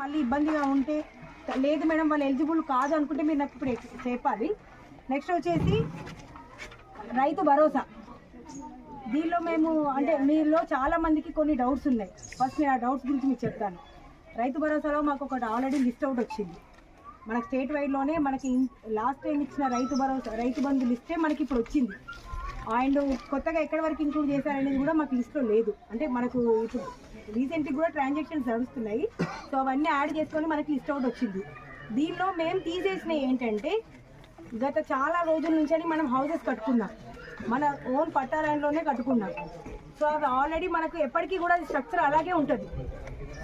మళ్ళీ ఇబ్బందిగా ఉంటే లేదు మేడం వాళ్ళు ఎలిజిబుల్ కాదు అనుకుంటే మీరు నాకు ఇప్పుడు చెప్పాలి. నెక్స్ట్ వచ్చేసి రైతు భరోసా. దీనిలో మేము అంటే మీలో చాలా మందికి కొన్ని డౌట్స్ ఉన్నాయి. ఫస్ట్ నేను ఆ డౌట్స్ గురించి మీకు చెప్తాను. రైతు భరోసాలో మాకు ఒకటి ఆల్రెడీ లిస్ట్ అవుట్ వచ్చింది. మనకు స్టేట్ వైడ్లోనే మనకి లాస్ట్ టైం ఇచ్చిన రైతు భరోసా రైతు బంధు లిస్టే మనకి ఇప్పుడు వచ్చింది. అండ్ కొత్తగా ఎక్కడి వరకు ఇంక్లూడ్ చేశారనేది కూడా మాకు లిస్ట్లో లేదు. అంటే మనకు ఇప్పుడు రీసెంట్గా కూడా ట్రాన్సాక్షన్స్ నడుస్తున్నాయి. సో అవన్నీ యాడ్ చేసుకొని మనకి లిస్ట్ అవుట్ వచ్చింది. దీనిలో మేము తీసేసినవి ఏంటంటే గత చాలా రోజుల నుంచి అని మనం హౌసెస్ కట్టుకున్నాం. మన ఓన్ పట్టా ల్యాండ్లోనే కట్టుకున్నాం. సో అది ఆల్రెడీ మనకు ఎప్పటికీ కూడా స్ట్రక్చర్ అలాగే ఉంటుంది.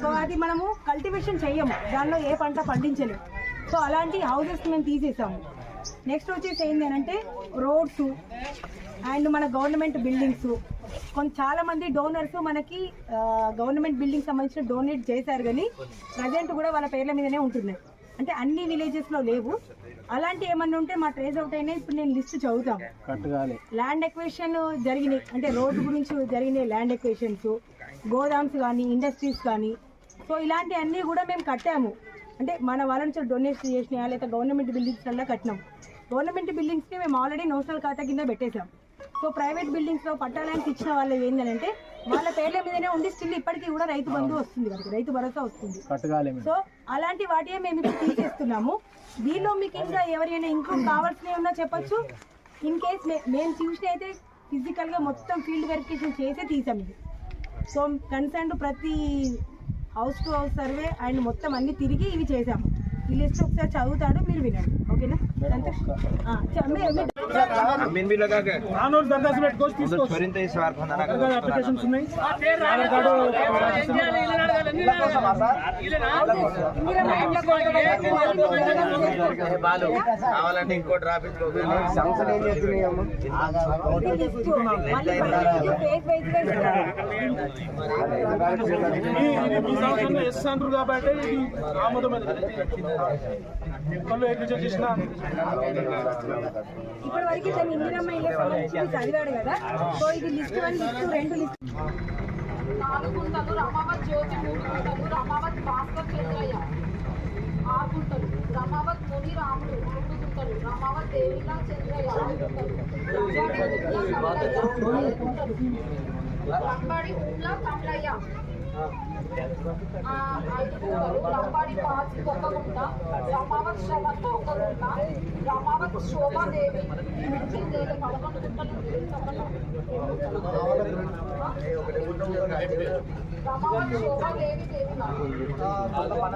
సో అది మనము కల్టివేషన్ చెయ్యము. దానిలో ఏ పంట పండించలేము. సో అలాంటి హౌసెస్ మేము తీసేసాము. నెక్స్ట్ వచ్చేసి ఏంటి అంటే రోడ్స్ అండ్ మన గవర్నమెంట్ బిల్డింగ్స్ కొంత చాలా మంది డోనర్స్ మనకి గవర్నమెంట్ బిల్డింగ్ సంబంధించిన డొనేట్ చేశారు కానీ ప్రజెంట్ కూడా వాళ్ళ పేర్ల మీదనే ఉంటున్నాయి అంటే అన్ని విలేజెస్లో లేవు. అలాంటి ఏమన్నా ఉంటే మా ట్రేస్ అవుట్ అయినా ఇప్పుడు నేను లిస్ట్ చదువుతాము కట్టుగాలి ల్యాండ్ ఎక్వేషన్ జరిగినాయి. అంటే రోడ్డు గురించి జరిగినాయి ల్యాండ్ ఎక్వేషన్స్ గోదామ్స్ కానీ ఇండస్ట్రీస్ కానీ. సో ఇలాంటి అన్నీ కూడా మేము కట్టాము. అంటే మన వాళ్ళ నుంచి డొనేషన్ చేసినాయా? లేదా గవర్నమెంట్ బిల్డింగ్స్ వల్ల కట్టినాం. గవర్నమెంట్ బిల్డింగ్స్ని మేము ఆల్రెడీ నోషనల్ ఖాతా కింద పెట్టేశాం. సో ప్రైవేట్ బిల్డింగ్స్లో పట్టా ల్యాండ్స్ ఇచ్చిన వాళ్ళు ఏంటంటే వాళ్ళ పేర్ల మీదనే ఉండి స్టిల్ ఇప్పటికీ కూడా రైతు బంధు వస్తుంది వాళ్ళకి రైతు భరోసా వస్తుంది. సో అలాంటి వాటియే మేము ఇప్పుడు తీసేస్తున్నాము దీనిలో మీకు ఇంకా ఎవరైనా ఇంక్లూడ్ కావాల్సినవి ఉన్నా చెప్పొచ్చు? ఇన్ కేస్ మేము చూసిన అయితే ఫిజికల్గా మొత్తం ఫీల్డ్ వెరిఫికేషన్ చేసే తీసాం ఇది. సో కన్సర్న్ ప్రతి house to house survey and మొత్తం అన్ని తిరిగి ఇవి చేసాము. ఈ లిస్ట్ ఒకసారి చదువుతాడు మీరు వినండి. ఓకేనా సంతోష్ అమ్మిన్ బిల్ నానోరు పెట్టుకోవచ్చు మరింత ఈ స్వార్థం అప్లికేషన్స్ ఉన్నాయి. బాలు కావాలంటే ఇంకో ట్రాఫిక్లో సంస్థలు ఏం ఎస్ అంటారు కాబట్టి ఇది ఆమోదమైనది వాళ్ళు ఇప్పటి వరకు ఇందిరమ్మ ఇల్లు చదివాడు కదా. సో ఇది లిస్ట్ వన్ లిస్ట్ రెండు లిస్ట్ నాలుగు గుంటలు రమావత్ జ్యోతి మూడు గుంటలు రమావత్ భాస్కర్ చంద్రయ్య ఆరు గుంటలు రమావత్ ముని రాముడు మూడు గుంటలు రమావత్ దేవిలా చంద్రయ్య ఆరు గుంటలు రంబాడి ఉమ్లా కమలయ్య ఐదు గుంటలు రంబాడి ఉమ్లా కమలయ్య ఆ, ఐదు గుంటలు రంబాడి పాచి ఒక గుంట రమావత్ శ్రవంత ఒక గుంట రమావత్ శోభాదేవి దేవి పదకొండు గుంటలు రమావత్